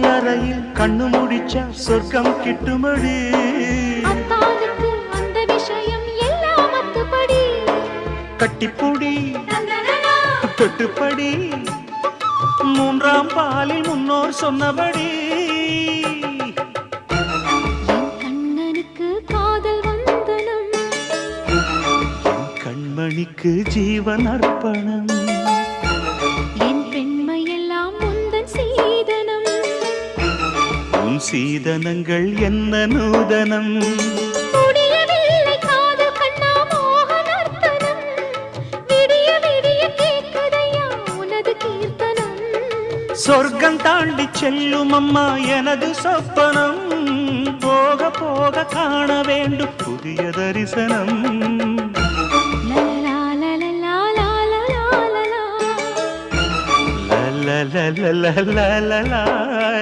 அறையில் கண்ணு முடிச்சா சொர்க்கம் கிட்டுமடி. அந்த விஷயம் எல்லாம் கட்டிப்பூடி தொட்டுப்படி. மூன்றாம் பாலில் முன்னோர் சொன்னபடி. என் கண்ணனுக்கு காதல் வந்தனம். கண்மணிக்கு ஜீவன் அர்ப்பணம். உன் சீதனங்கள் என்ன நூதனம் சொர்க்கம் தாண்டி செல்லும் அம்மா எனது சொப்பனம் போக போக காண வேண்டும் புதிய தரிசனம் la